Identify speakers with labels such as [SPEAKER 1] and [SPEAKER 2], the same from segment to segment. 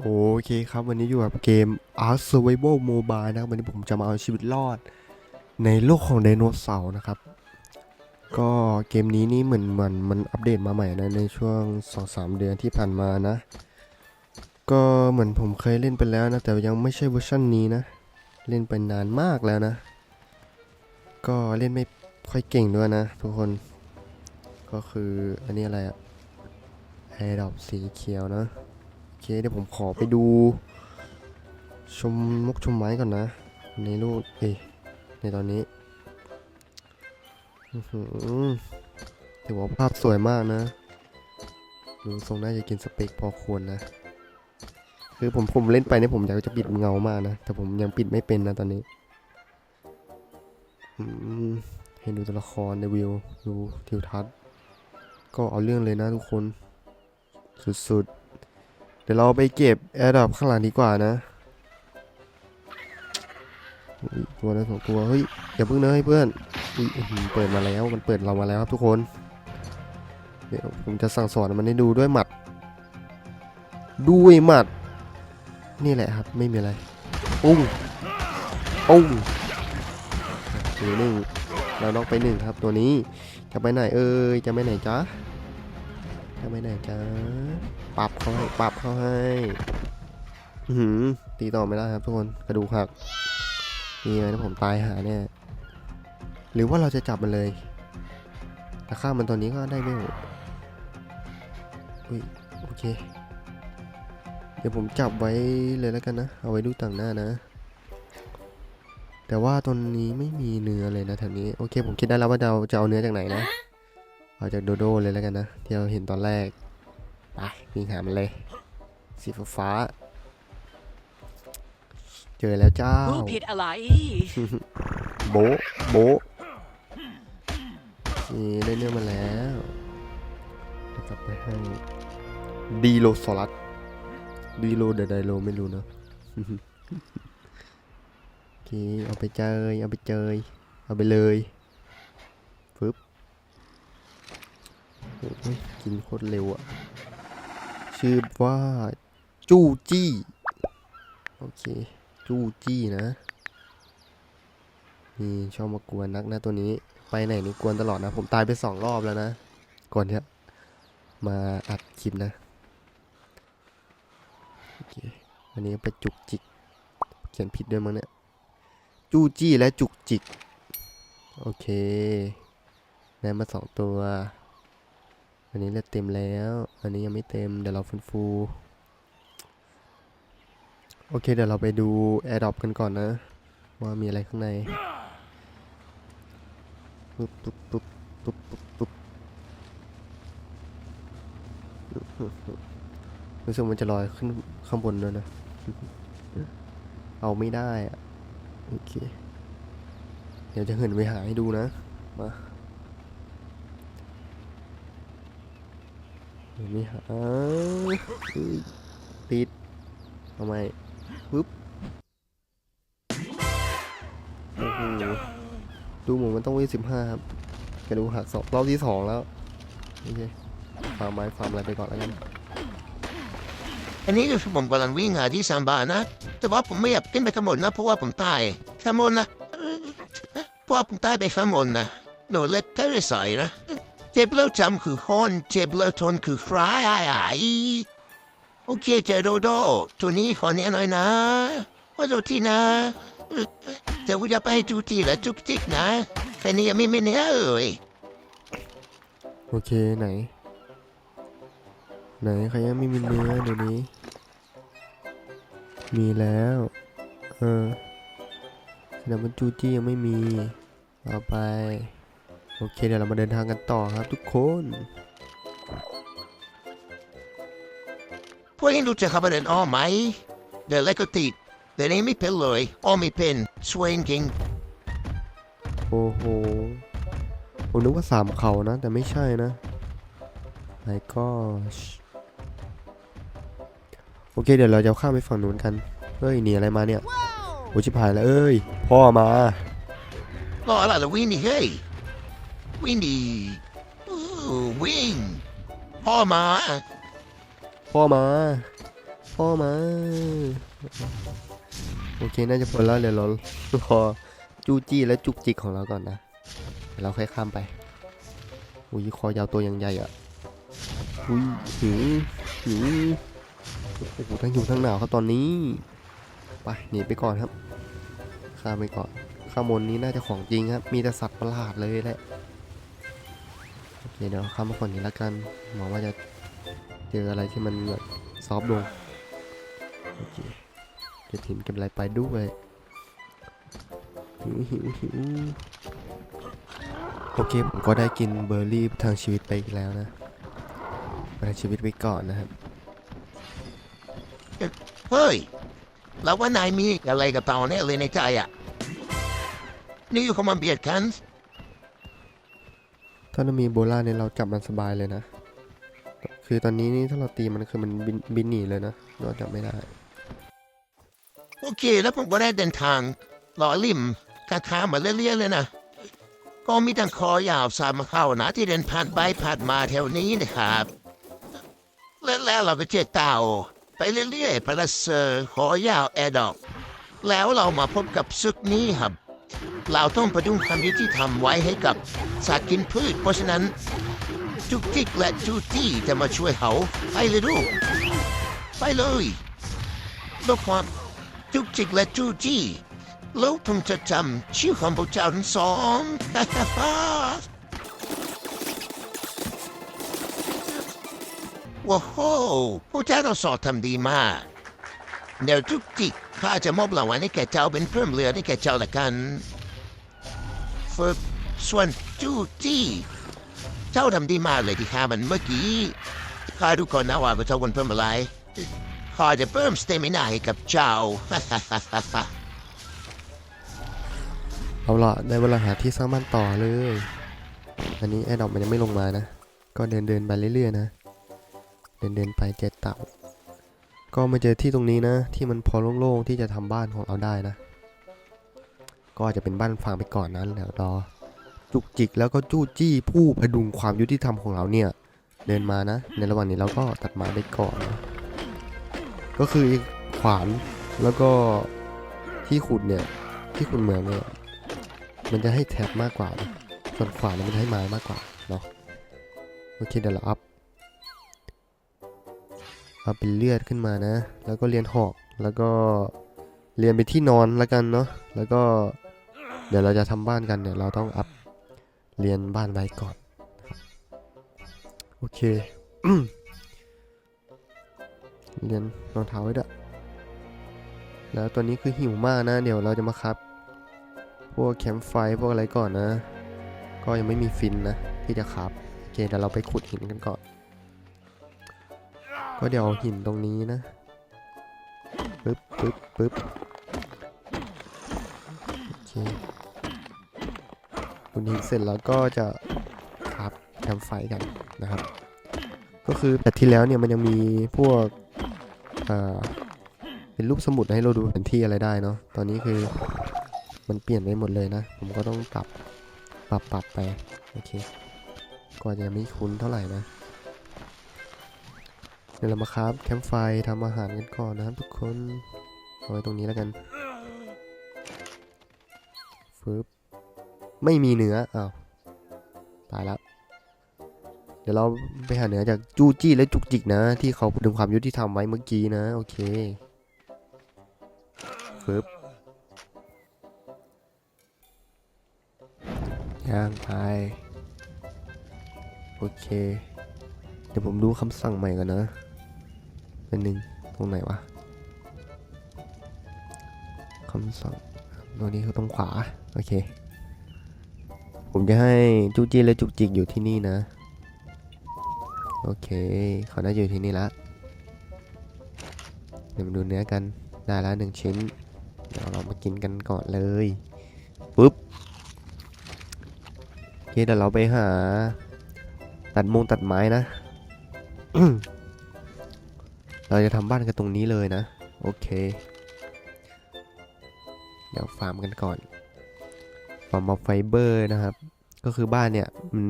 [SPEAKER 1] โอเคครับวันนี้อยู่กับเกม Ark Survival Mobile นะครับวันนี้ผมจะมาเอาชีวิตรอด ในโลกของไดโนเสาร์นะครับ ก็เกมนี้นี่เหมือนมันมันอัปเดตมาใหม่นะในช่วง 2-3 เดือนที่ผ่านมานะ ก็เหมือนผมเคยเล่นไปแล้วนะ แต่ยังไม่ใช่เวอร์ชันนี้นะ เล่นไปนานมากแล้วนะ ก็เล่นไม่ค่อยเก่งด้วยนะทุกคน ก็คืออันนี้อะไรอะไอดอกสีเขียวนะ เคเดี๋ยวผมขอไปดู ชมมกชมไม้ก่อนนะ ในรูปเอในตอนนี้ถือว่าภาพสวยมากนะดูทรงน่าจะกินสเปคพอควรนะ คือผมผมเล่นไปเนี่ยผมอยากจะปิดเงามากนะ แต่ผมยังปิดไม่เป็นนะตอนนี้อืมให้ดูตัวละครในวิวดูทิวทัศน์ ก็เอาเรื่องเลยนะทุกคน สุดๆ เดี๋ยวเราไปเก็บแอร์ดรอปข้างหลังดีกว่านะตัวนั้นสองตัว เฮ้ย อย่าเพิ่งเนยเพื่อนอุ๊ยอื้อหือเปิดมาแล้ว มันเปิดเรามาแล้วครับทุกคน เดี๋ยวผมจะสั่งสอนมันให้ดูด้วยหมัด ด้วยหมัด นี่แหละครับ ไม่มีอะไร ปุ้ง ปุ้งหนึ่งเราน็อกไปหนึ่งครับตัวนี้ จะไปไหนเอ่ยจะไปไหนจ๊ะ จะไปไหนจ๊ะ เขาให้ปรับเขาให้หือตีต่อไม่ได้ครับทุกคนกระดูกหักนี่ไงถ้าผมตายหาเนี่ยหรือว่าเราจะจับมันเลยแต่ฆ่ามันตอนนี้ก็ได้ไม่หมดอุ้ยโอเค เดี๋ยวผมจับไว้เลยแล้วกันนะ เอาไว้ดูต่างหน้านะ แต่ว่าตอนนี้ไม่มีเนื้อเลยนะแถวนี้โอเค ผมคิดได้แล้วว่าจะเอาจะเอาเนื้อจากไหนนะเอาจากโดโดเลยแล้วกันนะที่เราเห็นตอนแรก ไปวิ่งหามันเลย สีฟ้าฟ้าๆเจอแล้วเจ้า
[SPEAKER 2] ผู้ผิดอะไร
[SPEAKER 1] โบะโบะนี่ได้เนื้อมาแล้วเดี๋ยวกลับไปให้ดีโลซอรัสดีโลเดไดโลไม่รู้เนอะโอเคเอาไปเจยเอาไปเจยเอาไปเลยปึ๊บโอ้ยกินโคตรเร็วอะ ชื่อว่า จูจี้ โอเค จูจี้นะนี่ชอบมากวนนักนะตัวนี้ ไปไหนนี่กวนตลอดนะ ผมตายไปสองรอบแล้วนะ ก่อนที่จะมาอัดคลิปนะ โอเค อันนี้ไปจุกจิก เขียนผิดด้วยมั้งเนี่ย จูจี้และจุกจิก โอเคได้มาสองตัว อันนี้เลือดเต็มแล้ว อันนี้ยังไม่เต็ม เดี๋ยวเราฟื้นฟู โอเค เดี๋ยวเราไปดู AirDrop กันก่อนนะ ว่ามีอะไรข้างใน ปุ๊บปุ๊บปุ๊บปุ๊บปุ๊บปุ๊บรู้สึกมันจะลอยขึ้นข้างบนด้วยนะ เอาไม่ได้อะโอเค เดี๋ยวจะเหินไปหาให้ดูนะ มา ไม่หาติดทำไมปึ๊บโอ้โหดูเหมือนมันต้องวิ่งสิบห้าครับกระดูหักสองรอบที่สองแล้วโอเคฟาร์มไม้ฟาร์มอะไรไปก่อนแล้วกัน
[SPEAKER 3] อันนี้คือผมกำลังวิ่งหาที่สามบานะ แต่ว่าผมไม่อยากขึ้นไปข้างบนนะเพราะว่าผมตายข้างบนนะเพราะว่าผมตายไปข้างบนนะโนเล็ดเทอร์ใส่นะ เจ็บแล้วจำคือฮอนเจ็บแล้วทนคือฟรายโอเคเจอโดโดตัวนี้ขอแน่หน่อยนะว่าโดที่นะแต่ว่าจะไปดูทีละจุกจิกนะแค่นี้ยังไม่ไม่เนื้อเอ่ย
[SPEAKER 1] โอเคไหน ไหนใครยังไม่มีเนื้อเดี๋ยวนี้ มีแล้ว เออแต่มันจูจี้ยังไม่มีเอาไป โอเคเดี๋ยวเรามาเดินทางกันต่อครับทุกคน
[SPEAKER 3] พวกนี้รู้จักคำว่าเดินอ้อมไหมเดินเล็กก็ติดเดินเองไม่เป็นเลยอ้อมไม่เป็นสวยจริง
[SPEAKER 1] โอ้โหผมนึกว่าสามเขานะ แต่ไม่ใช่นะไ y gosh โอเคเดี๋ยวเราจะข้ามไปฝั่งนู้นกันเฮ้ยหนีอะไรมาเนี่ยโอ้ชิบหายแล้วเอ้ยพ่อมา
[SPEAKER 3] รออะไรล่ะวินนี่เฮ้ย วินนี่อู้วินพ่อมา
[SPEAKER 1] พ่อมาพ่อมาโอเค น่าจะพ้นแล้วเดี๋ยวเรารอจูจี้และจุกจิกของเราก่อนนะ เราค่อยข้ามไปอุ้ยคอยาวตัวยังใหญ่อะอุ้ยหือหือโอ้โหทั้งอยู่ทั้งหนาวครับตอนนี้ ไปหนีไปก่อนครับ ข้ามไปก่อนข้างบนนี้น่าจะของจริงครับ มีแต่สัตว์ประหลาดเลยแหละ เคเดี๋ยวข้ามมาก่อนนี้ละกันหวังว่าจะเจออะไรที่มันแบบซอฟลงโอเคเก็บหินเก็บอะไรไปด้วยหิวหิวหิวโอเคผมก็ได้กินเบอร์รี่ทางชีวิตไปอีกแล้วนะประทังชีวิตไว้ก่อนนะครับ
[SPEAKER 3] เฮ้ยเราว่านายมีอะไรกับเราเนี่เลยในใจอะนี่อยู่เข้ามาเบียดกัน
[SPEAKER 1] ถ้าเรามีโบล่าเนี่ยเราจับมันสบายเลยนะ คือตอนนี้นี่ถ้าเราตีมันคือมันบินบินหนีเลยนะเราจับไม่ได้
[SPEAKER 3] โอเค แล้วผมก็ได้เดินทางหล่อลิมกาคามาเรื่อยๆเลยนะ ก็มีทั้งคอยาวสามเข้านะ ที่เดินผ่านไปผ่านมาแถวนี้นะครับ แล้วแล้วเราไปเจอเต่า ไปเรื่อยๆพลัสเซอร์คอยาวแอดอกแล้วเรามาพบกับซึกนี้ครับ เราต้องประดุงความยุติธรรมไว้ให้กับสัตว์กินพืช เพราะฉะนั้นจุกจิกและจูตี้จะมาช่วยเขาไปเลยลูกไปเลยด้วยความจุกจิกและจูจี้แล้วผมจะจำชื่อของพวกเจ้าทั้งสองว้าวหพวกเจ้าทั้งสองทำดีมากเดี๋ยวจุกจิกข้าจะมอบรางวัลให้แก่เจ้าเป็นเพิ่มเรือให้แก่เจ้าละกัน ฝึก ส่วนจูจี้เจ้าทำดีมากเลยที่ข้ามันเมื่อกี้ข้าดูก่อนนะว่าเจ้าวันเพิ่มอะไรข้าจะเพิ่มสเตมินาให้กับเจ้า
[SPEAKER 1] เอาละได้เวลาหาที่สร้างบ้านต่อเลย อันนี้แอดดอกมันยังไม่ลงมานะ ก็เดินเดินไปเรื่อยๆนะ เดินเดินไปเจอเต่า ก็มาเจอที่ตรงนี้นะ ที่มันพอโล่งๆที่จะทำบ้านของเราได้นะ ก็จะเป็นบ้านฟางไปก่อนนั้นเดี๋ยวรอ จุกจิกแล้วก็จู้จี้ผู้พดุงความยุติธรรมของเราเนี่ย เดินมานะ ในระหว่างนี้เราก็ตัดไม้ไปก่อนนะก็คืออขวานแล้วก็ที่ขุดเนี่ยที่ขุดเหมืองเนี่ยมันจะให้แท็บมากกว่านะส่วนขวานมันจะให้ไม้มากกว่าเนาะโอเคเดี๋ยวเราอัพเอัพเป็นเลือดขึ้นมานะ แล้วก็เรียนหอก แล้วก็เรียนไปที่นอนแล้วกันเนาะ แล้วก็ เดี๋ยวเราจะทำบ้านกันเนี่ยเราต้องอัพเรียนบ้านไว้ก่อนโอเคเรียนรองเท้าไว้ด้วยแล้วตัวนี้คือหิวมากนะ เดี๋ยวเราจะมาครับ พวกแคมป์ไฟพวกอะไรก่อนนะ ก็ยังไม่มีฟินนะที่จะครับโอเคเดี๋ยวเราไปขุดหินกันก่อน ก็เดี๋ยวหินตรงนี้นะปึ๊บปึ๊บปึ๊บโอเค ขุดหินเสร็จแล้วก็จะครับแคมไฟกันนะครับ ก็คือแต่ที่แล้วเนี่ยมันยังมีพวกอ่าเป็นรูปสมุดให้เราดูแผนที่อะไรได้เนาะตอนนี้คือมันเปลี่ยนไปหมดเลยนะ ผมก็ต้องปรับปรับปรับไปโอเคก็อาจะยังไม่คุ้นเท่าไหร่นะเดี๋ยวเรามาครับแคมป์ไฟทำอาหารกันก่อนนะครับทุกคนเอาไว้ตรงนี้แล้วกันฟึบ ไม่มีเนื้ออ้าวตายแล้ว เดี๋ยวเราไปหาเนื้อจากจู้จี้และจุกจิกนะ ที่เขาดึงความยุติธรรมไว้เมื่อกี้นะ โอเคฟึบย่างไปโอเค เดี๋ยวผมดูคำสั่งใหม่ก่อนนะเป็นหนึ่งตรงไหนวะคำสั่งตัวนี้คือตรงขวา โอเค ผมจะให้จูจี้และจุกจิกอยู่ที่นี่นะ โอเค เขาน่าจะอยู่ที่นี่ละเดี๋ยวมาดูเนื้อกัน ได้ล้วหนึ่งชิ้น เดี๋ยวเรามากินกันก่อนเลย ปุ๊บโอเคเดี๋ยวเราไปหา ตัดมงตัดไม้นะ เราจะทำบ้านกันตรงนี้เลยนะ โอเค เดี๋ยวฟาร์มกันก่อน ฟามอาไฟเบอร์นะครับ ก็คือบ้านเนี่ยมัน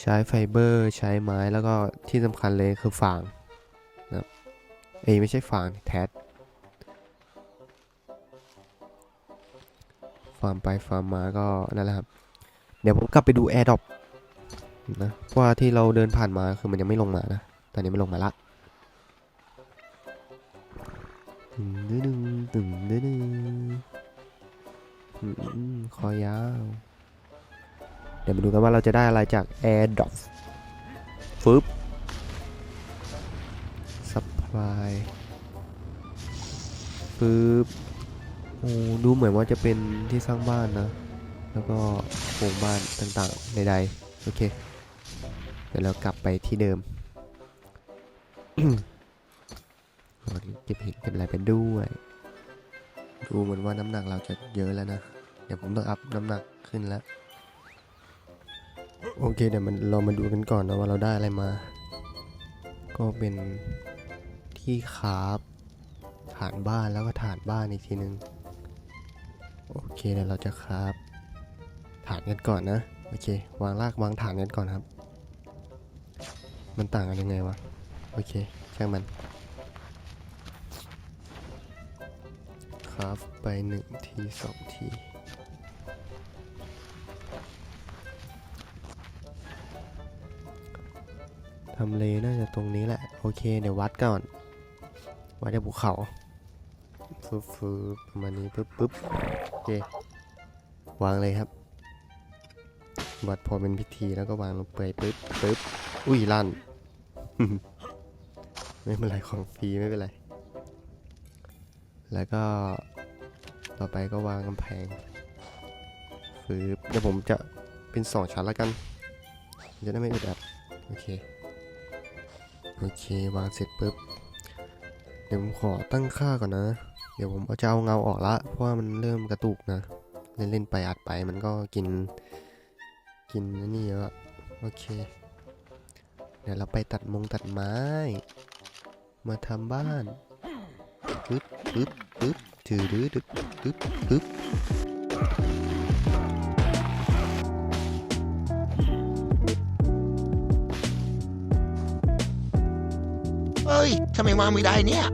[SPEAKER 1] ใช้ไฟเบอร์ ใช้ไม้แล้วก็ที่สำคัญเลยคือฟางนะครับเอ้ไม่ใช่ฟางแทสฟาร์มไปฟาร์มมาก็นั่นแหละครับ เดี๋ยวผมกลับไปดูแอร์ดอปนะเพราะว่าที่เราเดินผ่านมาคือมันยังไม่ลงมานะ ตอนนี้มันลงมาละตึงดึงตึงดึงดึง คอยาว เดี๋ยวมาดูกันว่าเราจะได้อะไรจาก Air d r o p ฟึบ Supply ฟึบโอ้ดูเหมือนว่าจะเป็นที่สร้างบ้านนะ แล้วก็โครงบ้านต่างๆ ใดๆ โอเค เดี๋ยวเรากลับไปที่เดิมเราเก็บเห็ดเก็บอะไรไปด้วย ดูเหมือนว่าน้ำหนักเราจะเยอะแล้วนะ เดี๋ยวผมต้องอัพน้ำหนักขึ้นแล้ว โอเคเดี๋ยวมันเรามาดูกันก่อนนะว่าเราได้อะไรมา ก็เป็นที่คาฟฐานบ้านแล้วก็ฐานบ้านอีกทีนึง โอเคเดี๋ยวเราจะคาฟฐานกันก่อนนะ โอเค วางรากวางฐานกันก่อนครับ มันต่างกันยังไงวะ โอเคช่างมัน ราฟไปหนึ่งทีสองที ทำเลน่าจะตรงนี้แหละ โอเค เดี๋ยววัดก่อน วัดจากภูเขาฟึบฟึบประมาณนี้ปึ๊บปึ๊บโอเค วางเลยครับ วัดพอเป็นพิธีแล้วก็วางลงไปปึ๊บปึ๊บอุ้ยลั่น ไม่เป็นไรของฟรีไม่เป็นไร แล้วก็ต่อไปก็วางกำแพงฟืบเดี๋ยวผมจะเป็นสองชั้นแล้วกัน จะได้ไม่อึดอัดโอเค โอเค วางเสร็จปุ๊บ เดี๋ยวผมขอตั้งค่าก่อนนะ เดี๋ยวผมเอาจะเอาเงาออกละ เพราะว่ามันเริ่มกระตุกนะ เล่นๆไปอัดไปมันก็กิน กินนนี่เยอะโอเค เดี๋ยวเราไปตัดมงตัดไม้ มาทำบ้าน ปึ๊บปึ๊บปึ๊บถือดื้อดึ๊บปึ๊บปึ๊บ
[SPEAKER 3] เฮ้ยทำไมวางไม่ได้เนี่ย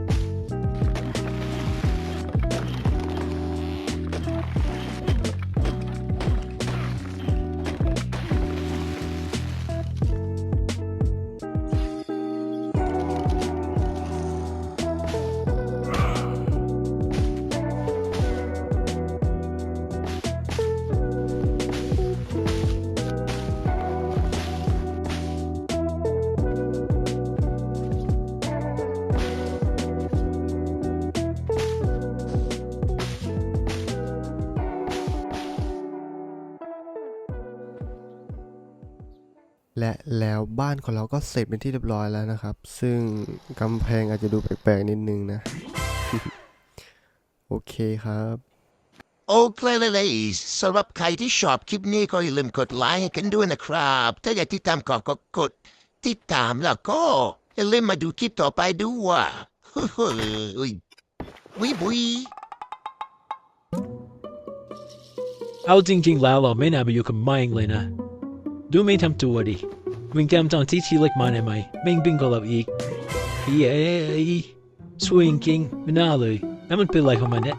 [SPEAKER 1] และแล้วบ้านของเราก็เสร็จเป็นที่เรียบร้อยแล้วนะครับ ซึ่งกำแพงอาจจะดูแปลกๆนิดนึงนะ โอเคครับ
[SPEAKER 3] โอเคเลยเลยสำหรับใครที่ชอบคลิปนี้ก็อย่าลืมกดไลค์ให้กันด้วยนะครับ ถ้าอยากติดตามก็ก็กดติดตามแล้วก็อย่าลืมมาดูคลิปต่อไปด้วยเฮ้ยวิบุย
[SPEAKER 2] เอาจริงๆแล้วเราไม่น่าไปอยู่กับไม้เลยนะ ดูไม่ทำตัวดิวิ่งตามตอนที่ที่เล็กมาได้ไหมแม่งบิงกับเราอีกเย้สวิงกิงไม่น่าเลยนั่นมันเป็นอะไรของมันเนี่ย